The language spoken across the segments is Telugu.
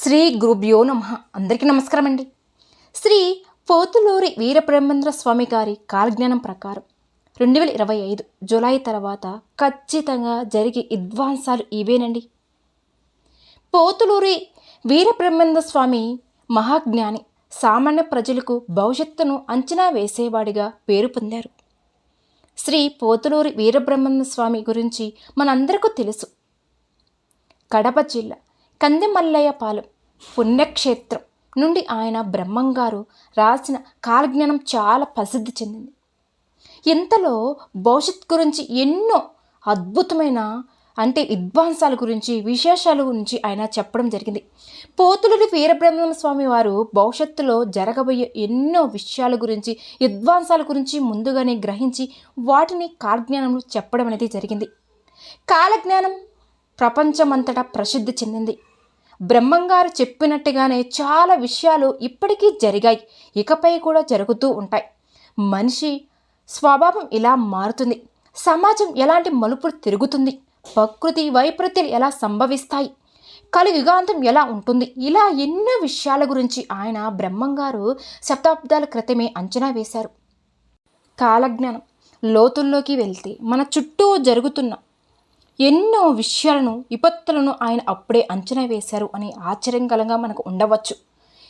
శ్రీ గురుభ్యో నమ. అందరికీ నమస్కారం అండి శ్రీ పోతులూరి వీరబ్రహ్మేంద్ర స్వామి గారి కాలజ్ఞానం ప్రకారం రెండు వేల ఇరవై ఐదు జూలై తర్వాత ఖచ్చితంగా జరిగే విద్వాంసాలు ఇవేనండి. పోతులూరి వీరబ్రహ్మేంద్ర స్వామి మహాజ్ఞాని సామాన్య ప్రజలకు భవిష్యత్తును అంచనా వేసేవాడిగా పేరు పొందారు. శ్రీ పోతులూరి వీరబ్రహ్మేంద్ర స్వామి గురించి మనందరికీ తెలుసు. కడప జిల్లా కందిమల్లయ్యపాలెం పుణ్యక్షేత్రం నుండి ఆయన బ్రహ్మంగారు రాసిన కాలజ్ఞానం చాలా ప్రసిద్ధి చెందింది. ఇంతలో భవిష్యత్ గురించి ఎన్నో అద్భుతమైన అంటే విద్వాంసాల గురించి విశేషాల గురించి ఆయన చెప్పడం జరిగింది. పోతులూరి వీరబ్రహ్మ స్వామి వారు భవిష్యత్తులో జరగబోయే ఎన్నో విషయాల గురించి విద్వాంసాల గురించి ముందుగానే గ్రహించి వాటిని కాలజ్ఞానంలో చెప్పడం అనేది జరిగింది. కాలజ్ఞానం ప్రపంచమంతటా ప్రసిద్ధి చెందింది. బ్రహ్మంగారు చెప్పినట్టుగానే చాలా విషయాలు ఇప్పటికీ జరిగాయి. ఇకపై కూడా జరుగుతూ ఉంటాయి. మనిషి స్వభావం ఇలా మారుతుంది. సమాజం ఎలాంటి మలుపులు తిరుగుతుంది? ప్రకృతి వైపరీత్యాలు ఎలా సంభవిస్తాయి? కలియుగాంతం ఎలా ఉంటుంది? ఇలా ఎన్నో విషయాల గురించి ఆయన బ్రహ్మంగారు శతాబ్దాల క్రితమే అంచనా వేశారు. కాలజ్ఞానం లోతుల్లోకి వెళ్తే మన చుట్టూ జరుగుతున్న ఎన్నో విషయాలను విపత్తులను ఆయన అప్పుడే అంచనా వేశారు అని ఆశ్చర్యంగలంగా మనకు ఉండవచ్చు.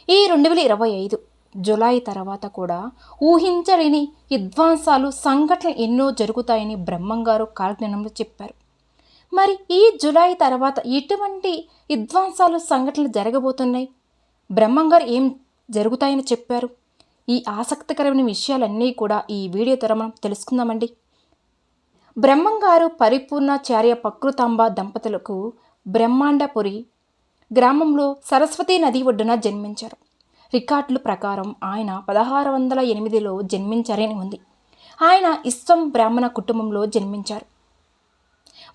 ఈ రెండు వేల ఇరవై ఐదు జులై తర్వాత కూడా ఊహించలేని విధ్వంసాలు సంఘటనలు ఎన్నో జరుగుతాయని బ్రహ్మంగారు కాలజ్ఞానంలో చెప్పారు. మరి ఈ జులై తర్వాత ఎటువంటి విధ్వంసాలు సంఘటనలు జరగబోతున్నాయి? బ్రహ్మంగారు ఏం జరుగుతాయని చెప్పారు? ఈ ఆసక్తికరమైన విషయాలన్నీ కూడా ఈ వీడియో ద్వారా మనం తెలుసుకుందామండి. బ్రహ్మంగారు పరిపూర్ణాచార్య పకృతాంబ దంపతులకు బ్రహ్మాండపురి గ్రామంలో సరస్వతీ నది ఒడ్డున జన్మించారు. రికార్డుల ప్రకారం ఆయన పదహారు వందల ఎనిమిదిలో జన్మించారని ఉంది. ఆయన ఇస్వం బ్రాహ్మణ కుటుంబంలో జన్మించారు.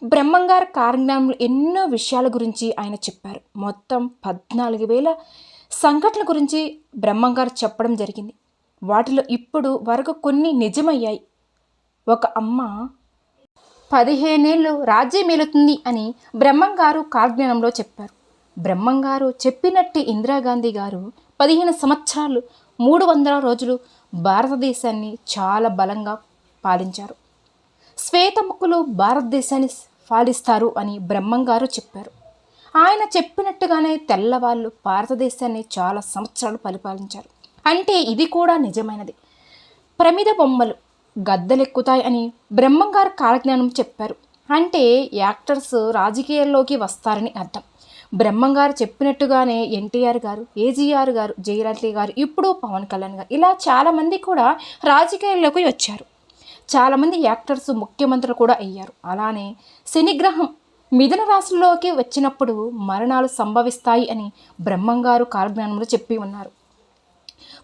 బ్రహ్మంగారు కారణంలో ఎన్నో విషయాల గురించి ఆయన చెప్పారు. మొత్తం పద్నాలుగు వేల సంఘటనల గురించి బ్రహ్మంగారు చెప్పడం జరిగింది. వాటిలో ఇప్పుడు వరకు కొన్ని నిజమయ్యాయి. ఒక అమ్మ పదిహేనేళ్ళు రాజ్యం ఏలుతుంది అని బ్రహ్మంగారు కాజ్ఞానంలో చెప్పారు. బ్రహ్మంగారు చెప్పినట్టు ఇందిరాగాంధీ గారు పదిహేను సంవత్సరాలు మూడు వందల రోజులు భారతదేశాన్ని చాలా బలంగా పాలించారు. శ్వేతముఖులు భారతదేశాన్ని పాలిస్తారు అని బ్రహ్మంగారు చెప్పారు. ఆయన చెప్పినట్టుగానే తెల్లవాళ్ళు భారతదేశాన్ని చాలా సంవత్సరాలు పరిపాలించారు. అంటే ఇది కూడా నిజమైనది. ప్రమిద బొమ్మలు గద్దెలెక్కుతాయి అని బ్రహ్మంగారు కాలజ్ఞానం చెప్పారు. అంటే యాక్టర్స్ రాజకీయాల్లోకి వస్తారని అర్థం. బ్రహ్మంగారు చెప్పినట్టుగానే ఎన్టీఆర్ గారు ఏజీఆర్ గారు జయలలిత గారు ఇప్పుడు పవన్ కళ్యాణ్ గారు ఇలా చాలామంది కూడా రాజకీయాల్లోకి వచ్చారు. చాలామంది యాక్టర్స్ ముఖ్యమంత్రులు కూడా అయ్యారు. అలానే శనిగ్రహం మిథున రాశుల్లోకి వచ్చినప్పుడు మరణాలు సంభవిస్తాయి అని బ్రహ్మంగారు కాలజ్ఞానంలో చెప్పి ఉన్నారు.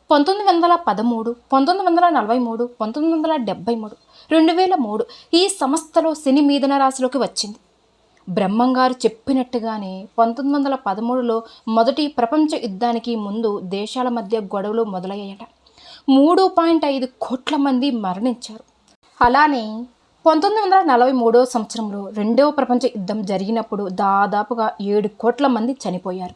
పంతొమ్మిది వందల పదమూడు పంతొమ్మిది వందల నలభై మూడు పంతొమ్మిది వందల డెబ్బై మూడు రెండు వేల మూడు ఈ సంస్థలో శని మీదన రాశిలోకి వచ్చింది. బ్రహ్మంగారు చెప్పినట్టుగానే పంతొమ్మిది వందల పదమూడులో మొదటి ప్రపంచ యుద్ధానికి ముందు దేశాల మధ్య గొడవలు మొదలయ్యాయట. మూడు పాయింట్ ఐదు కోట్ల మంది మరణించారు. అలానే పంతొమ్మిది వందల నలభై మూడో సంవత్సరంలో రెండవ ప్రపంచ యుద్ధం జరిగినప్పుడు దాదాపుగా ఏడు కోట్ల మంది చనిపోయారు.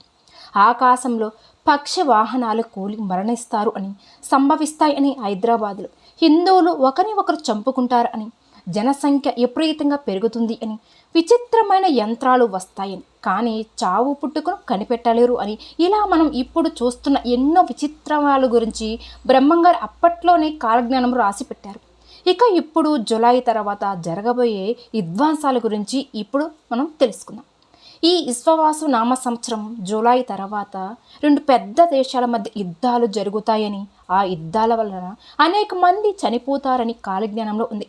ఆకాశంలో పక్ష వాహనాలు కూలి మరణిస్తారు అని సంభవిస్తాయని హైదరాబాద్లో హిందువులు ఒకరిని ఒకరు చంపుకుంటారు అని జనసంఖ్య విపరీతంగా పెరుగుతుంది అని విచిత్రమైన యంత్రాలు వస్తాయని. కానీ చావు పుట్టుకను కనిపెట్టలేరు అని ఇలా మనం ఇప్పుడు చూస్తున్న ఎన్నో విచిత్రాల గురించి బ్రహ్మంగారు అప్పట్లోనే కాలజ్ఞానం రాసి పెట్టారు. ఇక ఇప్పుడు జులై తర్వాత జరగబోయే విధ్వాంసాల గురించి ఇప్పుడు మనం తెలుసుకుందాం. ఈ విశ్వవాసు నామ సంవత్సరం జూలై తర్వాత రెండు పెద్ద దేశాల మధ్య యుద్ధాలు జరుగుతాయని ఆ యుద్ధాల వలన అనేక మంది చనిపోతారని కాలజ్ఞానంలో ఉంది.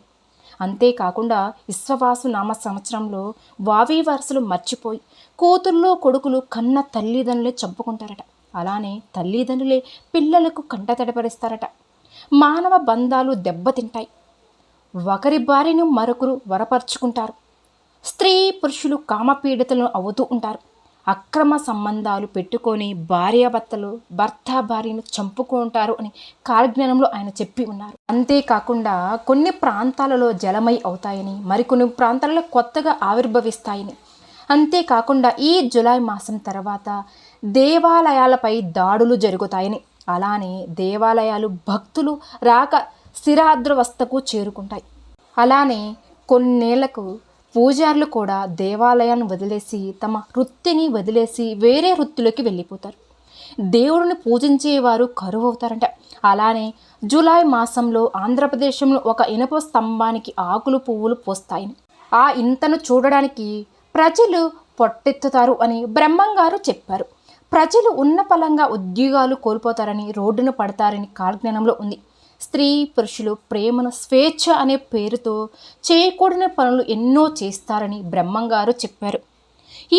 అంతేకాకుండా విశ్వవాసు నామ సంవత్సరంలో వావి వరుసలు మర్చిపోయి కూతుర్లో కొడుకులు కన్న తల్లిదండ్రులే చంపుకుంటారట. అలానే తల్లిదండ్రులే పిల్లలకు కంట తడపరిస్తారట. మానవ బంధాలు దెబ్బతింటాయి. ఒకరి భార్యను మరొకరు వరపరుచుకుంటారు. స్త్రీ పురుషులు కామపీడితలను అవుతూ ఉంటారు. అక్రమ సంబంధాలు పెట్టుకొని భార్యాభర్తలు భర్త భార్యను చంపుకుంటారు అని కాలజ్ఞానంలో ఆయన చెప్పి ఉన్నారు. అంతేకాకుండా కొన్ని ప్రాంతాలలో జలమై అవుతాయని మరికొన్ని ప్రాంతాలలో కొత్తగా ఆవిర్భవిస్తాయని. అంతేకాకుండా ఈ జులై మాసం తర్వాత దేవాలయాలపై దాడులు జరుగుతాయని. అలానే దేవాలయాలు భక్తులు రాక స్థిరాద్రవస్థకు చేరుకుంటాయి. అలానే కొన్నేళ్ళకు పూజారులు కూడా దేవాలయాన్ని వదిలేసి తమ వృత్తిని వదిలేసి వేరే వృత్తిలోకి వెళ్ళిపోతారు. దేవుడిని పూజించేవారు కరువు అవుతారంట అలానే జూలై మాసంలో ఆంధ్రప్రదేశంలో ఒక ఇనుప స్తంభానికి ఆకులు పువ్వులు పోస్తాయి. ఆ ఇంతను చూడడానికి ప్రజలు పొట్టెత్తుతారు అని బ్రహ్మంగారు చెప్పారు. ప్రజలు ఉన్న పలంగా ఉద్యోగాలు కోల్పోతారని రోడ్డును పడతారని కాలజ్ఞానంలో ఉంది. స్త్రీ పురుషులు ప్రేమను స్వేచ్ఛ అనే పేరుతో చేయకూడని పనులు ఎన్నో చేస్తారని బ్రహ్మంగారు చెప్పారు.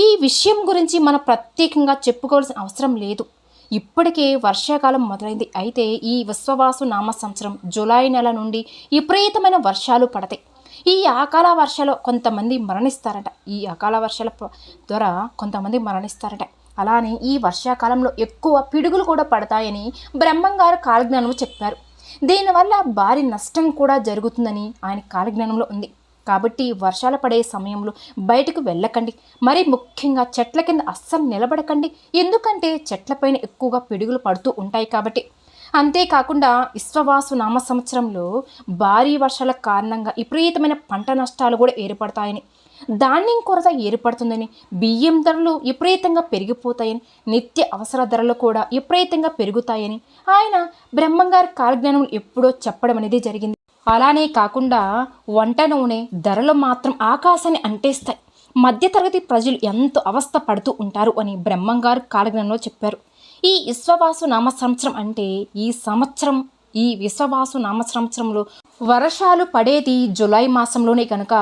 ఈ విషయం గురించి మనం ప్రత్యేకంగా చెప్పుకోవాల్సిన అవసరం లేదు. ఇప్పటికే వర్షాకాలం మొదలైంది. అయితే ఈ విశ్వవాసు నామ సంవత్సరం జూలై నెల నుండి విపరీతమైన వర్షాలు పడతాయి. ఈ అకాల వర్షాలు కొంతమంది మరణిస్తారట. ఈ అకాల వర్షాల ద్వారా కొంతమంది మరణిస్తారట. అలానే ఈ వర్షాకాలంలో ఎక్కువ పిడుగులు కూడా పడతాయని బ్రహ్మంగారు కాలజ్ఞానంలో చెప్పారు. దీనివల్ల భారీ నష్టం కూడా జరుగుతుందని ఆయన కాలజ్ఞానంలో ఉంది. కాబట్టి వర్షాలు పడే సమయంలో బయటకు వెళ్ళకండి. మరి ముఖ్యంగా చెట్ల కింద అస్సలు నిలబడకండి. ఎందుకంటే చెట్లపైన ఎక్కువగా పిడుగులు పడుతూ ఉంటాయి కాబట్టి. అంతేకాకుండా విశ్వవాసు నామ సంవత్సరంలో భారీ వర్షాల కారణంగా విపరీతమైన పంట నష్టాలు కూడా ఏర్పడతాయని ధాన్యం కొరత ఏర్పడుతుందని బియ్యం ధరలు విపరీతంగా పెరిగిపోతాయని నిత్య అవసర ధరలు కూడా విపరీతంగా పెరుగుతాయని ఆయన బ్రహ్మంగారి కాలజ్ఞానం ఎప్పుడో చెప్పడం అనేది జరిగింది. అలానే కాకుండా వంట నూనె ధరలు మాత్రం ఆకాశాన్ని అంటేస్తాయి. మధ్యతరగతి ప్రజలు ఎంతో అవస్థ పడుతూ ఉంటారు అని బ్రహ్మంగారు కాలజ్ఞానంలో చెప్పారు. ఈ విశ్వవాసు నామ సంవత్సరం అంటే ఈ సంవత్సరం ఈ విశ్వవాసు నామ సంవత్సరంలో వర్షాలు పడేది జులై మాసంలోనే కనుక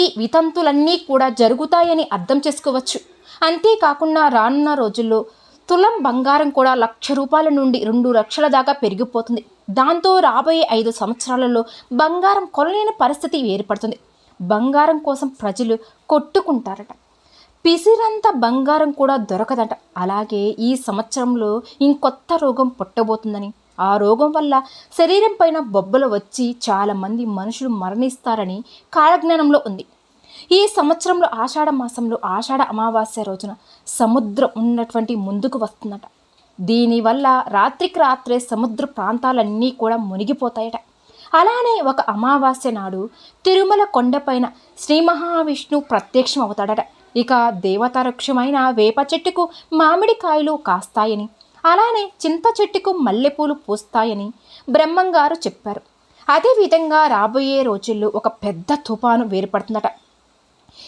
ఈ వితంతులన్నీ కూడా జరుగుతాయని అర్థం చేసుకోవచ్చు. అంతేకాకుండా రానున్న రోజుల్లో తులం బంగారం కూడా లక్ష రూపాయల నుండి రెండు లక్షల దాకా పెరిగిపోతుంది. దాంతో రాబోయే ఐదు సంవత్సరాలలో బంగారం కొనలేని పరిస్థితి ఏర్పడుతుంది. బంగారం కోసం ప్రజలు కొట్టుకుంటారట. పిసిరంత బంగారం కూడా దొరకదట. అలాగే ఈ సంవత్సరంలో ఇంకొత్త రోగం పుట్టబోతుందని ఆ రోగం వల్ల శరీరం పైన బొబ్బలు వచ్చి చాలామంది మనుషులు మరణిస్తారని కాలజ్ఞానంలో ఉంది. ఈ సంవత్సరంలో ఆషాఢ మాసంలో ఆషాఢ అమావాస్య రోజున సముద్రం ఉన్నటువంటి ముందుకు వస్తుందట. దీనివల్ల రాత్రికి రాత్రే సముద్ర ప్రాంతాలన్నీ కూడా మునిగిపోతాయట. అలానే ఒక అమావాస్య నాడు తిరుమల కొండపైన శ్రీ మహావిష్ణు ప్రత్యక్షం అవుతాడట. ఇక దేవతారక్షమైన వేప చెట్టుకు మామిడికాయలు కాస్తాయని అలానే చింత చెట్టుకు మల్లెపూలు పూస్తాయని బ్రహ్మంగారు చెప్పారు. అదేవిధంగా రాబోయే రోజుల్లో ఒక పెద్ద తుఫాను ఏర్పడుతుందట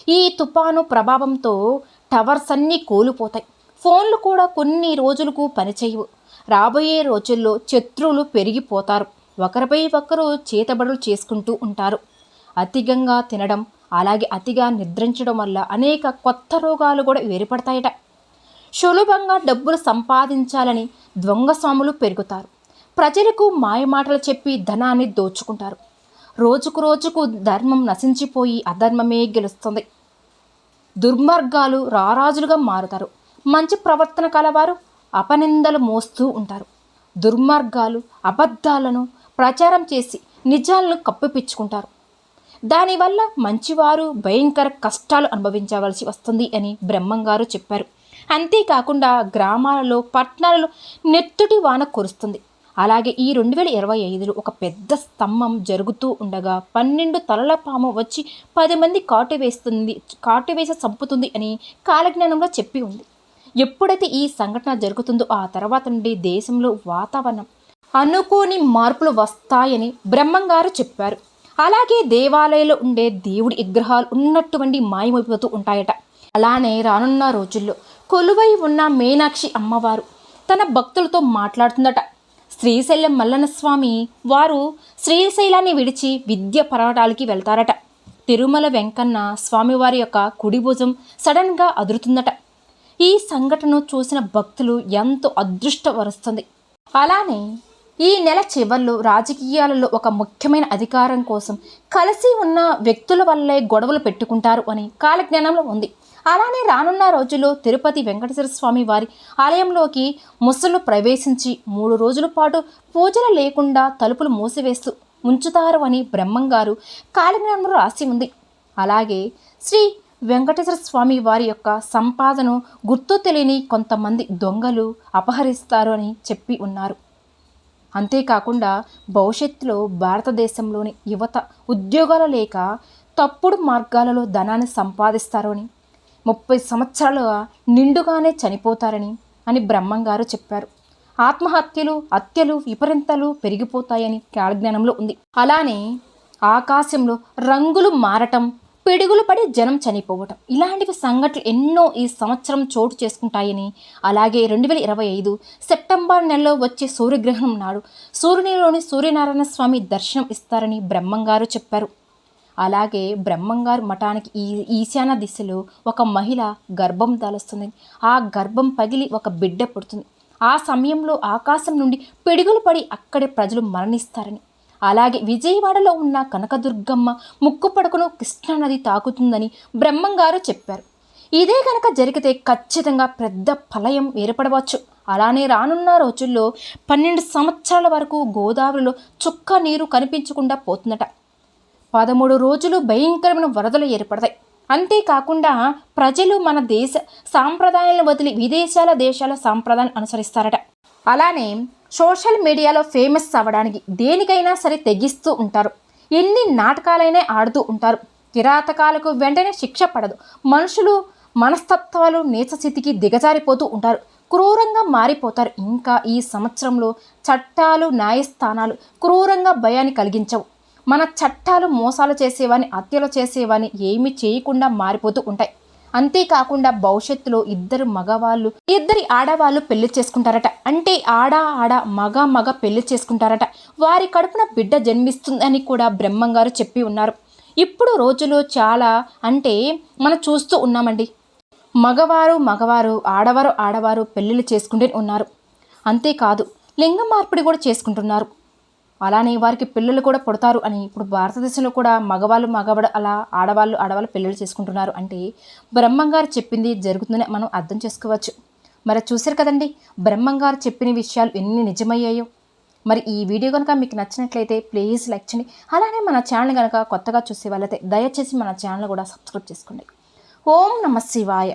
ఈ తుఫాను ప్రభావంతో టవర్స్ అన్నీ కూలిపోతాయి. ఫోన్లు కూడా కొన్ని రోజులకు పనిచేయవు. రాబోయే రోజుల్లో శత్రువులు పెరిగిపోతారు. ఒకరిపై ఒకరు చేతబడులు చేసుకుంటూ ఉంటారు. అతిగంగా తినడం అలాగే అతిగా నిద్రించడం వల్ల అనేక కొత్త రోగాలు కూడా ఏర్పడతాయట. సులభంగా డబ్బులు సంపాదించాలని దొంగ స్వాములు పెరుగుతారు. ప్రజలకు మాయమాటలు చెప్పి ధనాన్ని దోచుకుంటారు. రోజుకు రోజుకు ధర్మం నశించిపోయి అధర్మమే గెలుస్తుంది. దుర్మార్గాలు రారాజులుగా మారుతారు. మంచి ప్రవర్తన కలవారు అపనిందలు మోస్తూ ఉంటారు. దుర్మార్గాలు అబద్ధాలను ప్రచారం చేసి నిజాలను కప్పిపించుకుంటారు దానివల్ల మంచివారు భయంకర కష్టాలు అనుభవించవలసి వస్తుంది అని బ్రహ్మంగారు చెప్పారు. అంతేకాకుండా గ్రామాలలో పట్టణాలలో నెత్తుటి వాన కురుస్తుంది. అలాగే ఈ రెండు వేల ఇరవై ఐదులో ఒక పెద్ద స్తంభం జరుగుతూ ఉండగా పన్నెండు తలల పాము వచ్చి పది మంది కాటు వేస్తుంది కాటు వేసి చంపుతుంది అని కాలజ్ఞానంలో చెప్పి ఉంది. ఎప్పుడైతే ఈ సంఘటన జరుగుతుందో ఆ తర్వాత నుండి దేశంలో వాతావరణం అనుకోని మార్పులు వస్తాయని బ్రహ్మంగారు చెప్పారు. అలాగే దేవాలయంలో ఉండే దేవుడి విగ్రహాలు ఉన్నటువంటి మాయమైపోతూ ఉంటాయట. అలానే రానున్న రోజుల్లో కొలువై ఉన్న మీనాక్షి అమ్మవారు తన భక్తులతో మాట్లాడుతుందట. శ్రీశైలం మల్లన్న స్వామి వారు శ్రీశైలాన్ని విడిచి విద్య పర్వటాలకి వెళ్తారట. తిరుమల వెంకన్న స్వామివారి యొక్క కుడి భుజం సడన్గా అదురుతుందట. ఈ సంఘటన చూసిన భక్తులు ఎంతో అదృష్టవరుస్తుంది. అలానే ఈ నెల చివర్లో రాజకీయాలలో ఒక ముఖ్యమైన అధికారం కోసం కలిసి ఉన్న వ్యక్తుల వల్లే గొడవలు పెట్టుకుంటారు అని కాలజ్ఞానంలో ఉంది. అలానే రానున్న రోజుల్లో తిరుపతి వెంకటేశ్వర స్వామి వారి ఆలయంలోకి ముసలు ప్రవేశించి మూడు రోజుల పాటు పూజలు లేకుండా తలుపులు మూసివేస్తూ ఉంచుతారు అని బ్రహ్మంగారు కాలజ్ఞానంలో రాసి ఉంది. అలాగే శ్రీ వెంకటేశ్వర స్వామి వారి యొక్క సంపాదను గుర్తు తెలియని కొంతమంది దొంగలు అపహరిస్తారు అని చెప్పి ఉన్నారు. అంతేకాకుండా భవిష్యత్తులో భారతదేశంలోని యువత ఉద్యోగాలు లేక తప్పుడు మార్గాలలో ధనాన్ని సంపాదిస్తారు అని ముప్పై సంవత్సరాలుగా నిండుగానే చనిపోతారని అని బ్రహ్మంగారు చెప్పారు. ఆత్మహత్యలు హత్యలు విపరీతలు పెరిగిపోతాయని కాలజ్ఞానంలో ఉంది. అలానే ఆకాశంలో రంగులు మారటం పిడుగులు పడి జనం చనిపోవటం ఇలాంటివి సంఘటనలు ఎన్నో ఈ సంవత్సరం చోటు చేసుకుంటాయని అలాగే రెండు వేల ఇరవై ఐదు సెప్టెంబర్ నెలలో వచ్చే సూర్యగ్రహణం నాడు సూర్యునిలోని సూర్యనారాయణ స్వామి దర్శనం ఇస్తారని బ్రహ్మంగారు చెప్పారు. అలాగే బ్రహ్మంగారు మఠానికి ఈ ఈశాన్య దిశలో ఒక మహిళ గర్భం దాలుస్తుంది ఆ గర్భం పగిలి ఒక బిడ్డ పుడుతుంది. ఆ సమయంలో ఆకాశం నుండి పిడుగులు పడి అక్కడే ప్రజలు మరణిస్తారని. అలాగే విజయవాడలో ఉన్న కనకదుర్గమ్మ ముక్కు పడకను కృష్ణానది తాకుతుందని బ్రహ్మంగారు చెప్పారు. ఇదే కనుక జరిగితే ఖచ్చితంగా పెద్ద ఫలయం ఏర్పడవచ్చు. అలానే రానున్న రోజుల్లో పన్నెండు సంవత్సరాల వరకు గోదావరిలో చుక్క నీరు కనిపించకుండా పోతుందట. పదమూడు రోజులు భయంకరమైన వరదలు ఏర్పడతాయి. అంతేకాకుండా ప్రజలు మన దేశ సాంప్రదాయాలను వదిలి విదేశాల దేశాల సాంప్రదాయాన్ని అనుసరిస్తారట. అలానే సోషల్ మీడియాలో ఫేమస్ అవ్వడానికి దేనికైనా సరే తెగిస్తూ ఉంటారు. ఎన్ని నాటకాలైనా ఆడుతూ ఉంటారు. కిరాతకాలకు వెంటనే శిక్ష పడదు. మనుషులు మనస్తత్వాలు నీచస్థితికి దిగజారిపోతూ ఉంటారు. క్రూరంగా మారిపోతారు. ఇంకా ఈ సంవత్సరంలో చట్టాలు న్యాయస్థానాలు క్రూరంగా భయాన్ని కలిగించవు. మన చట్టాలు మోసాలు చేసేవాని హత్యలు చేసేవాని ఏమి చేయకుండా మారిపోతూ ఉంటాయి. అంతేకాకుండా భవిష్యత్తులో ఇద్దరు మగవాళ్ళు ఇద్దరి ఆడవాళ్ళు పెళ్ళి చేసుకుంటారట. అంటే ఆడ ఆడ మగ మగ పెళ్ళి చేసుకుంటారట. వారి కడుపున బిడ్డ జన్మిస్తుందని కూడా బ్రహ్మంగారు చెప్పి ఉన్నారు. ఇప్పుడు రోజులు చాలా అంటే మనం చూస్తూ ఉన్నామండి. మగవారు మగవారు ఆడవారు ఆడవారు పెళ్ళిళ్ళు చేసుకుంటూ ఉన్నారు. అంతేకాదు లింగ మార్పిడి కూడా చేసుకుంటున్నారు. అలానే వారికి పిల్లలు కూడా పుడతారు అని ఇప్పుడు భారతదేశంలో కూడా మగవాళ్ళు మగవాడు అలా ఆడవాళ్ళు ఆడవాళ్ళు పెళ్ళిళ్ళు చేసుకుంటున్నారు అంటే బ్రహ్మంగారు చెప్పింది జరుగుతుందని మనం అర్థం చేసుకోవచ్చు. మరి చూశారు కదండి బ్రహ్మంగారు చెప్పిన విషయాలు ఎన్ని నిజమయ్యాయో. మరి ఈ వీడియో కనుక మీకు నచ్చినట్లయితే ప్లీజ్ లైక్ చేయండి. అలానే మన ఛానల్ కనుక కొత్తగా చూసే వాళ్ళైతే దయచేసి మన ఛానల్ కూడా సబ్స్క్రైబ్ చేసుకోండి. ఓం నమ శివాయ.